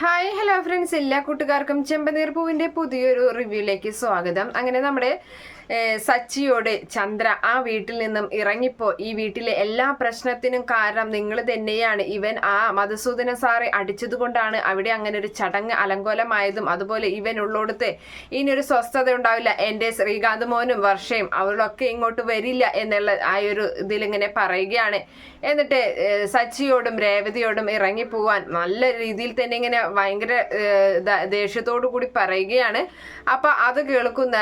Hi hello friends എല്ലാ കൂട്ടുകാർക്കും ചെമ്പനീർ പൂവിന്റെ പുതിയൊരു റിവ്യൂയിലേക്ക് സ്വാഗതം. അങ്ങനെ നമ്മുടെ സച്ചിയോട് ചന്ദ്ര ആ വീട്ടിൽ നിന്നും ഇറങ്ങിപ്പോ. ഈ വീട്ടിലെ എല്ലാ പ്രശ്നത്തിനും കാരണം നിങ്ങൾ തന്നെയാണ്. ഇവൻ ആ മധുസൂദന സാറെ അടിച്ചതുകൊണ്ടാണ് അവിടെ അങ്ങനെ ഒരു ചടങ്ങ് അലങ്കോലമായതും. അതുപോലെ ഇവൻ ഉള്ളോടത്ത് ഇനിയൊരു സ്വസ്ഥത ഉണ്ടാവില്ല. എന്റെ ശ്രീകാന്ത് മോനും വർഷയും അവളൊക്കെ ഇങ്ങോട്ട് വരില്ല എന്നുള്ള ആ ഒരു ഇതിലിങ്ങനെ പറയുകയാണ്. എന്നിട്ട് സച്ചിയോടും രേവതിയോടും ഇറങ്ങി പോവാൻ നല്ല രീതിയിൽ തന്നെ ഇങ്ങനെ ഭയങ്കര ദേഷ്യത്തോടു കൂടി പറയുകയാണ്. അപ്പൊ അത് കേൾക്കുന്ന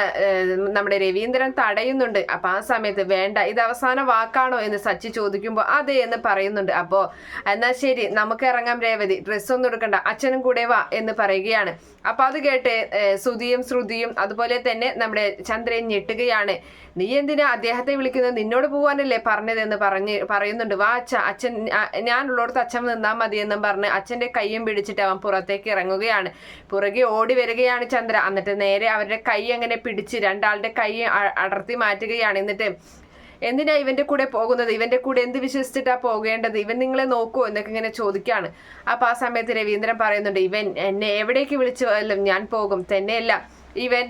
നമ്മുടെ നമ്മുടെ രവീന്ദ്രൻ തടയുന്നുണ്ട്. അപ്പൊ ആ സമയത്ത് വേണ്ട ഇത് അവസാന വാക്കാണോ എന്ന് സച്ചി ചോദിക്കുമ്പോൾ അതെ എന്ന് പറയുന്നുണ്ട്. അപ്പോ എന്നാ ശരി നമുക്ക് ഇറങ്ങാം രേവതി. ഡ്രസ് ഒന്നും എടുക്കണ്ട. അച്ഛനും കൂടെ വാ എന്ന് പറയുകയാണ്. അപ്പൊ അത് കേട്ട് ശ്രുതിയും ശ്രുതിയും അതുപോലെ തന്നെ നമ്മുടെ ചന്ദ്രൻ ഞെട്ടുകയാണ്. നീ എന്തിനാ അദ്ദേഹത്തെ വിളിക്കുന്നത്? നിന്നോട് പോവാനല്ലേ പറഞ്ഞതെന്ന് പറഞ്ഞ് പറയുന്നുണ്ട്. വാ അച്ഛ അച്ഛൻ ഞാൻ ഉള്ളോടത്ത് അച്ഛൻ നിന്നാ മതി എന്നും പറഞ്ഞ് അച്ഛന്റെ കൈയും പിടിച്ചിട്ട് അവൻ പുറത്തേക്ക് ഇറങ്ങുകയാണ്. പുറകെ ഓടി വരികയാണ് ചന്ദ്ര. എന്നിട്ട് നേരെ അവരുടെ കൈ അങ്ങനെ പിടിച്ച് രണ്ടാളുടെ കൈ അടർത്തി മാറ്റുകയാണ്. എന്നിട്ട് എന്തിനാ ഇവന്റെ കൂടെ പോകുന്നത്? ഇവന്റെ കൂടെ എന്ത് വിശ്വസിച്ചിട്ടാ പോകേണ്ടത്? ഇവൻ നിങ്ങളെ നോക്കുമോ എന്നൊക്കെ ഇങ്ങനെ ചോദിക്കാണ് അപ്പൊ ആ സമയത്ത് രവീന്ദ്രൻ പറയുന്നുണ്ട് ഇവൻ എന്നെ എവിടേക്ക് വിളിച്ചു പോയാലും ഞാൻ പോകും. തന്നെയല്ല ഇവൻ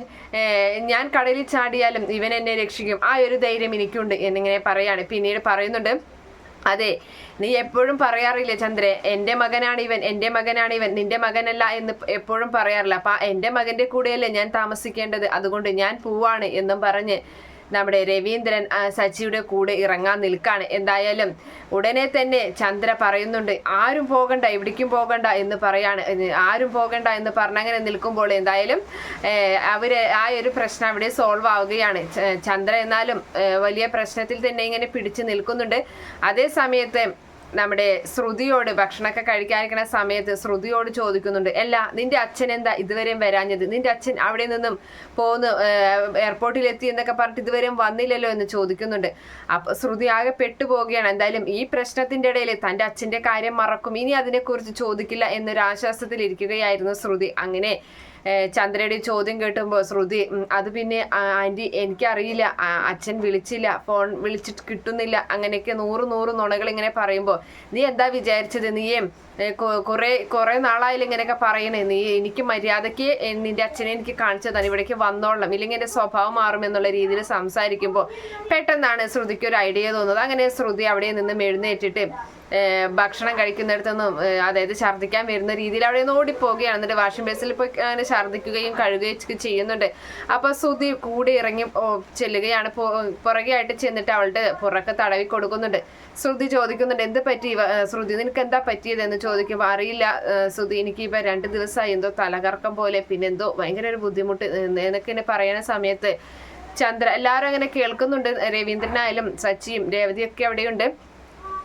ഞാൻ കടലിൽ ചാടിയാലും ഇവൻ എന്നെ രക്ഷിക്കും. ആ ഒരു ധൈര്യം എനിക്കുണ്ട് എന്നിങ്ങനെ പറയാണ്. പിന്നീട് പറയുന്നുണ്ട് അതെ നീ എപ്പോഴും പറയാറില്ല ചന്ദ്രേ എന്റെ മകനാണ് ഇവൻ എന്റെ മകനാണ് ഇവൻ നിന്റെ മകനല്ല എന്ന് എപ്പോഴും പറയാറില്ല. അപ്പൊ എന്റെ മകന്റെ കൂടെയല്ലേ ഞാൻ താമസിക്കേണ്ടത്? അതുകൊണ്ട് ഞാൻ പൂവാണ് എന്നും പറഞ്ഞ് നമ്മുടെ രവീന്ദ്രൻ സച്ചിയുടെ കൂടെ ഇറങ്ങാൻ നിൽക്കാണ്. എന്തായാലും ഉടനെ തന്നെ ചന്ദ്ര പറയുന്നുണ്ട് ആരും പോകണ്ട എവിടേക്കും പോകണ്ട എന്ന് പറയാണ്. ആരും പോകണ്ട എന്ന് പറഞ്ഞങ്ങനെ നിൽക്കുമ്പോൾ എന്തായാലും അവർ ആ ഒരു പ്രശ്നം അവിടെ സോൾവ് ആവുകയാണ്. ചന്ദ്ര എന്നാലും വലിയ പ്രശ്നത്തിൽ തന്നെ ഇങ്ങനെ പിടിച്ചു നിൽക്കുന്നുണ്ട്. അതേ സമയത്ത് നമ്മുടെ ശ്രുതിയോട് ഭക്ഷണമൊക്കെ കഴിക്കാനിരിക്കുന്ന സമയത്ത് ശ്രുതിയോട് ചോദിക്കുന്നുണ്ട് അല്ല നിന്റെ അച്ഛൻ എന്താ ഇതുവരെയും വരാഞ്ഞത്? നിന്റെ അച്ഛൻ അവിടെ നിന്നും പോന്ന് എയർപോർട്ടിൽ എത്തി എന്നൊക്കെ പറഞ്ഞിട്ട് ഇതുവരെയും വന്നില്ലല്ലോ? എന്ന് ചോദിക്കുന്നുണ്ട്. അപ്പൊ ശ്രുതി ആകെ പെട്ടുപോവുകയാണ്. എന്തായാലും ഈ പ്രശ്നത്തിന്റെ ഇടയിൽ തന്റെ അച്ഛന്റെ കാര്യം മറക്കും. ഇനി അതിനെക്കുറിച്ച് ചോദിക്കില്ല എന്നൊരു ആശ്വാസത്തിൽ ഇരിക്കുകയായിരുന്നു ശ്രുതി. അങ്ങനെ ചന്ദ്രയുടെ ചോദ്യം കേട്ടുമ്പോൾ ശ്രുതി അത് പിന്നെ ആന്റി എനിക്കറിയില്ല. അച്ഛൻ വിളിച്ചില്ല. ഫോൺ വിളിച്ചിട്ട് കിട്ടുന്നില്ല. അങ്ങനെയൊക്കെ നൂറ് നൂറ് നുണകൾ ഇങ്ങനെ പറയുമ്പോൾ നീ എന്താ വിചാരിച്ചത്? നീയേ കുറേ കുറേ നാളായാലും ഇങ്ങനെയൊക്കെ പറയണേ. നീ എനിക്ക് മര്യാദയ്ക്ക് നിന്റെ അച്ഛനെ എനിക്ക് കാണിച്ചു തന്നെ. ഇവിടേക്ക് വന്നോളണം. ഇല്ലെങ്കിൽ എന്റെ സ്വഭാവം മാറും എന്നുള്ള രീതിയിൽ സംസാരിക്കുമ്പോൾ പെട്ടെന്നാണ് ശ്രുതിക്ക് ഒരു ഐഡിയ തോന്നുന്നത്. അങ്ങനെ ശ്രുതി അവിടെ നിന്നും എഴുന്നേറ്റിട്ട് ഭക്ഷണം കഴിക്കുന്നിടത്തൊന്നും അതായത് ഛർദ്ദിക്കാൻ വരുന്ന രീതിയിൽ അവിടെ നിന്ന് ഓടിപ്പോവുകയാണ് എന്നിട്ട് വാഷിംഗ് ബേസിൽ പോയി അങ്ങനെ ഛർദ്ദിക്കുകയും കഴുകുകയും ചെയ്യുന്നുണ്ട്. അപ്പൊ സുധി കൂടി ഇറങ്ങി ചെല്ലുകയാണ്. പുറകെ ആയിട്ട് ചെന്നിട്ട് അവളുടെ പുറക്കെ തടവി കൊടുക്കുന്നുണ്ട്. ശ്രുതി ചോദിക്കുന്നുണ്ട് എന്ത് പറ്റി? ശ്രുതി നിനക്ക് എന്താ പറ്റിയത് എന്ന് ചോദിക്കുമ്പോൾ അറിയില്ല ശ്രുതി എനിക്ക് ഇപ്പൊ രണ്ട് ദിവസമായി എന്തോ തലകറക്കം പോലെ പിന്നെ എന്തോ ഭയങ്കര ഒരു ബുദ്ധിമുട്ട് എന്നൊക്കെ എന്നെ പറയുന്ന സമയത്ത് ചന്ദ്ര എല്ലാവരും അങ്ങനെ കേൾക്കുന്നുണ്ട്. രവീന്ദ്രനായാലും സച്ചിയും രേവതിയൊക്കെ അവിടെയുണ്ട്.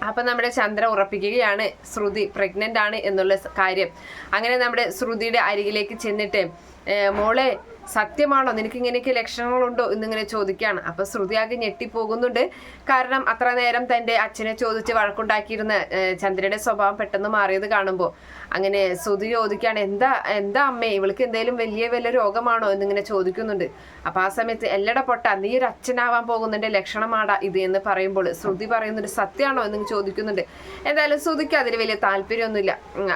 അപ്പൊ നമ്മുടെ ചന്ദ്ര ഉറപ്പിക്കുകയാണ്. ശ്രുതി പ്രഗ്നന്റ് ആണ് എന്നുള്ള കാര്യം. അങ്ങനെ നമ്മുടെ ശ്രുതിയുടെ അരികിലേക്ക് ചെന്നിട്ട് "ഏ, മോളെ സത്യമാണോ? നിനക്ക് ഇങ്ങനെയൊക്കെ ലക്ഷണങ്ങളുണ്ടോ? എന്നിങ്ങനെ ചോദിക്കുകയാണ് അപ്പൊ ശ്രുതി ആകെ ഞെട്ടിപ്പോകുന്നുണ്ട്. കാരണം അത്ര നേരം തന്റെ അച്ഛനെ ചോദിച്ച് വഴക്കുണ്ടാക്കിയിരുന്ന ചന്ദ്രയുടെ സ്വഭാവം പെട്ടെന്ന് മാറിയത് കാണുമ്പോൾ അങ്ങനെ ശ്രുതി ചോദിക്കുകയാണ് എന്താ എന്താ അമ്മേ? ഇവൾക്ക് എന്തെങ്കിലും വലിയ വലിയ രോഗമാണോ? എന്നിങ്ങനെ ചോദിക്കുന്നുണ്ട്. അപ്പൊ ആ സമയത്ത് എല്ലട പൊട്ട നീ ഒരു അച്ഛനാവാൻ പോകുന്നതിന്റെ ലക്ഷണമാടാ ഇത് എന്ന് പറയുമ്പോൾ ശ്രുതി പറയുന്നൊരു സത്യമാണോ എന്ന് ചോദിക്കുന്നുണ്ട്. എന്തായാലും ശ്രുതിക്ക് അതിൽ വലിയ താല്പര്യമൊന്നുമില്ല.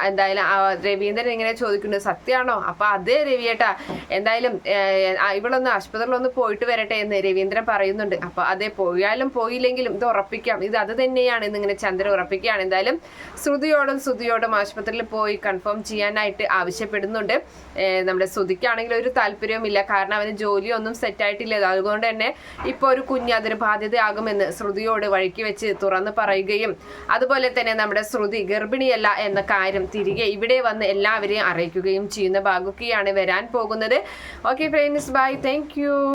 എന്തായാലും രവീന്ദ്രൻ ഇങ്ങനെ ചോദിക്കുന്നുണ്ട് സത്യമാണോ? അപ്പൊ അതേ രവിയേട്ടാ എന്തായാലും ഇവളൊന്ന് ആശുപത്രിയിലൊന്ന് പോയിട്ട് വരട്ടെ എന്ന് രവീന്ദ്രൻ പറയുന്നുണ്ട്. അപ്പൊ അതെ പോയാലും പോയില്ലെങ്കിലും ഇത് ഉറപ്പിക്കാം. ഇത് അത് തന്നെയാണ് എന്നിങ്ങനെ ചന്ദ്രൻ ഉറപ്പിക്കുകയാണ്. എന്തായാലും ശ്രുതിയോടും ശ്രുതിയോടും ആശുപത്രിയിൽ പോയി കൺഫേം ചെയ്യാനായിട്ട് ആവശ്യപ്പെടുന്നുണ്ട്. നമ്മുടെ ശ്രുതിക്കാണെങ്കിൽ ഒരു താല്പര്യവുമില്ല കാരണം അവന് ജോലിയൊന്നും സെറ്റ് ആയിട്ടില്ല. അതുകൊണ്ട് തന്നെ ഇപ്പോൾ ഒരു കുഞ്ഞ് അതൊരു ബാധ്യതയാകുമെന്ന് ശ്രുതിയോട് വഴിക്ക് വെച്ച് തുറന്ന് പറയുകയും അതുപോലെ തന്നെ നമ്മുടെ ശ്രുതി ഗർഭിണിയല്ല എന്ന കാര്യം തിരികെ ഇവിടെ വന്ന് എല്ലാവരെയും അറിയിക്കുകയും ചെയ്യുന്ന ഭാഗമൊക്കെയാണ് വരാൻ പോകുന്നത്. Ok, friends, bye, thank you.